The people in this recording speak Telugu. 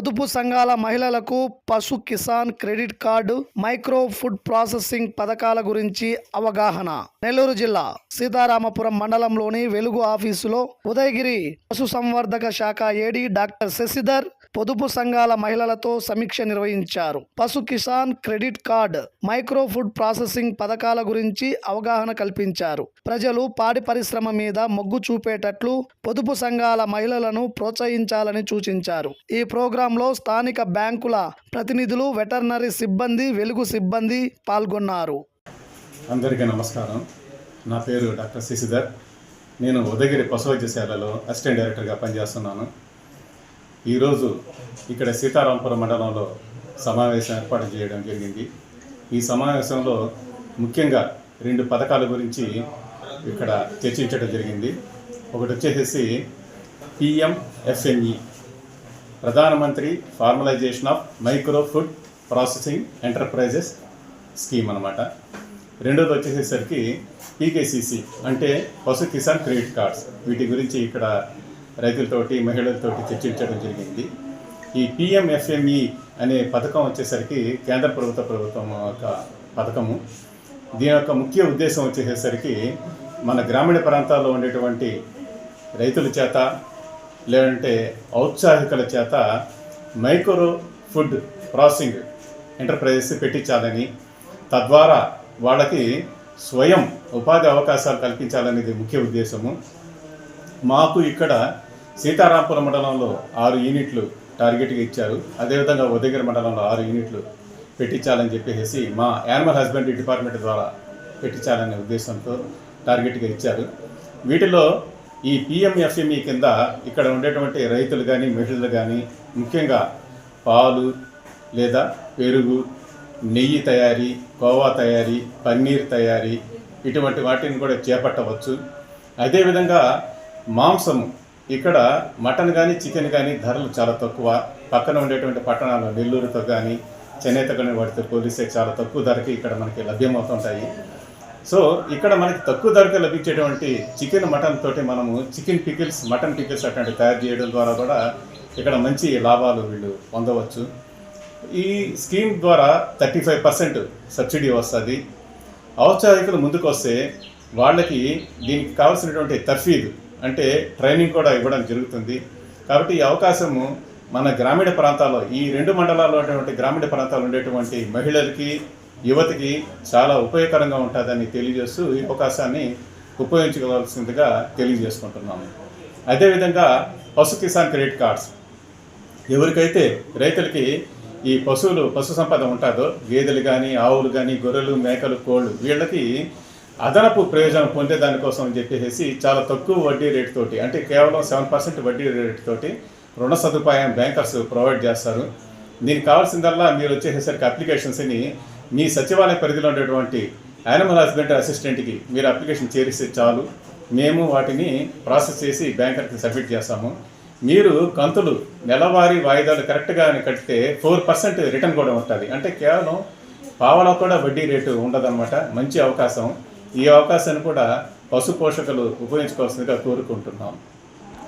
పొదుపు సంఘాల మహిళలకు Pashu Kisan credit card micro food processing పథకాల గురించి అవగాహన. నెల్లూరు జిల్లా సీతారామపురం మండలంలోని వెలుగు ఆఫీసులో ఉదయగిరి పశు సంవర్ధక శాఖ ఏడి డాక్టర్ శశిధర్ పొదుపు సంఘాల మహిళలతో సమీక్ష నిర్వహించారు. Pashu Kisan credit card micro food processing పథకాల గురించి అవగాహన కల్పించారు. ప్రజలు పాడి పరిశ్రమ మీద మొగ్గు చూపేటట్లు పొదుపు సంఘాల మహిళలను ప్రోత్సహించాలని సూచించారు. ఈ ప్రోగ్రాంలో స్థానిక బ్యాంకుల ప్రతినిధులు వెటర్నరీ సిబ్బంది వెలుగు సిబ్బంది పాల్గొన్నారు. అందరికీ నమస్కారం. నా పేరు డాక్టర్ శశిధర్. నేను ఉదగిరి పశు వైద్యశాలలో అసిస్టెంట్ డైరెక్టర్గా పనిచేస్తున్నాను. ఈరోజు ఇక్కడ సీతారాంపురం మండలంలో సమావేశం ఏర్పాటు చేయడం జరిగింది. ఈ సమావేశంలో ముఖ్యంగా రెండు పథకాల గురించి ఇక్కడ చర్చించడం జరిగింది. ఒకటి వచ్చేసి PMFME Pradhan Mantri formalisation of micro food processing enterprises scheme అనమాట రెండోది వచ్చేసేసరికి పీకేసీసీ అంటే పశు కిసాన్ క్రెడిట్ కార్డ్స్. వీటి గురించి ఇక్కడ రైతులతోటి మహిళలతోటి చర్చించడం జరిగింది. ఈ పిఎంఎఫ్ఎంఈ అనే పథకం వచ్చేసరికి కేంద్ర ప్రభుత్వ ప్రభుత్వం యొక్క పథకము. దీని యొక్క ముఖ్య ఉద్దేశం వచ్చేసరికి మన గ్రామీణ ప్రాంతాల్లో ఉండేటువంటి రైతుల చేత లేదంటే ఔత్సాహికుల చేత మైక్రో ఫుడ్ ప్రాసెసింగ్ ఎంటర్ప్రైజెస్ పెట్టించాలని తద్వారా వాళ్ళకి స్వయం ఉపాధి అవకాశాలు కల్పించాలనేది ముఖ్య ఉద్దేశము. మాకు ఇక్కడ సీతారాంపురం మండలంలో ఆరు యూనిట్లు టార్గెట్గా ఇచ్చారు. అదేవిధంగా ఉదయగిరి మండలంలో ఆరు యూనిట్లు పెట్టించాలని చెప్పేసి మా యానిమల్ హస్బెండరీ డిపార్ట్మెంట్ ద్వారా పెట్టించాలనే ఉద్దేశంతో టార్గెట్గా ఇచ్చారు. వీటిలో ఈ పిఎంఎఫ్ఎంఈ కింద ఇక్కడ ఉండేటువంటి రైతులు కానీ మహిళలు కానీ ముఖ్యంగా పాలు లేదా పెరుగు నెయ్యి తయారీ కోవా తయారీ పన్నీర్ తయారీ ఇటువంటి వాటిని కూడా చేపట్టవచ్చు. అదేవిధంగా మాంసము. ఇక్కడ మటన్ కానీ చికెన్ కానీ ధరలు చాలా తక్కువ. పక్కన ఉండేటువంటి పట్టణాలు నెల్లూరుతో కానీ చెన్నైతో కానీ వాటితో పోలిస్తే చాలా తక్కువ ధరకి ఇక్కడ మనకి లభ్యమవుతుంటాయి. సో ఇక్కడ మనకి తక్కువ ధరకు లభించేటువంటి చికెన్ మటన్ తోటి మనము చికెన్ పికిల్స్ మటన్ పికిల్స్ అటువంటి తయారు చేయడం ద్వారా కూడా ఇక్కడ మంచి లాభాలు వీళ్ళు పొందవచ్చు. ఈ స్కీమ్ ద్వారా థర్టీ ఫైవ్ పర్సెంట్ సబ్సిడీ వస్తుంది. ఔత్సాహికులు ముందుకు వస్తే వాళ్ళకి దీనికి కావాల్సినటువంటి తర్ఫీదు అంటే ట్రైనింగ్ కూడా ఇవ్వడం జరుగుతుంది. కాబట్టి ఈ అవకాశము మన గ్రామీణ ప్రాంతాల్లో ఈ రెండు మండలాల్లో ఉన్నటువంటి గ్రామీణ ప్రాంతాల్లో ఉండేటువంటి మహిళలకి యువతికి చాలా ఉపయోగకరంగా ఉంటుందని తెలియజేస్తూ ఈ అవకాశాన్ని ఉపయోగించుకోవాల్సిందిగా తెలియజేసుకుంటున్నాము. అదేవిధంగా పశు కిసాన్ క్రెడిట్ కార్డ్స్. ఎవరికైతే రైతులకి ఈ పశువులు పశు సంపద ఉంటుందో గేదెలు కానీ ఆవులు కానీ గొర్రెలు మేకలు కోళ్ళు వీళ్ళకి అదనపు ప్రయోజనం పొందే దానికోసం అని చెప్పేసి చాలా తక్కువ వడ్డీ రేట్ తోటి అంటే కేవలం సెవెన్ పర్సెంట్ వడ్డీ రేట్ తోటి రుణ సదుపాయం బ్యాంకర్స్ ప్రొవైడ్ చేస్తారు. దీనికి కావాల్సిందల్లా మీరు వచ్చేసేసరికి అప్లికేషన్స్ని మీ సచివాలయ పరిధిలో ఉండేటువంటి యానిమల్ హస్బెండరీ అసిస్టెంట్కి మీరు అప్లికేషన్ చేరిస్తే చాలు. మేము వాటిని ప్రాసెస్ చేసి బ్యాంకర్కి సబ్మిట్ చేస్తాము. మీరు కంతులు నెలవారీ వాయిదాలు కరెక్ట్గా కడితే ఫోర్ పర్సెంట్ రిటర్న్ కూడా ఉంటుంది. అంటే కేవలం పావలో కూడా వడ్డీ రేటు ఉండదన్నమాట. మంచి అవకాశం. ఈ అవకాశాన్ని కూడా పశు పోషకులు ఉపయోగించుకోవాల్సిందిగా కోరుకుంటున్నాం.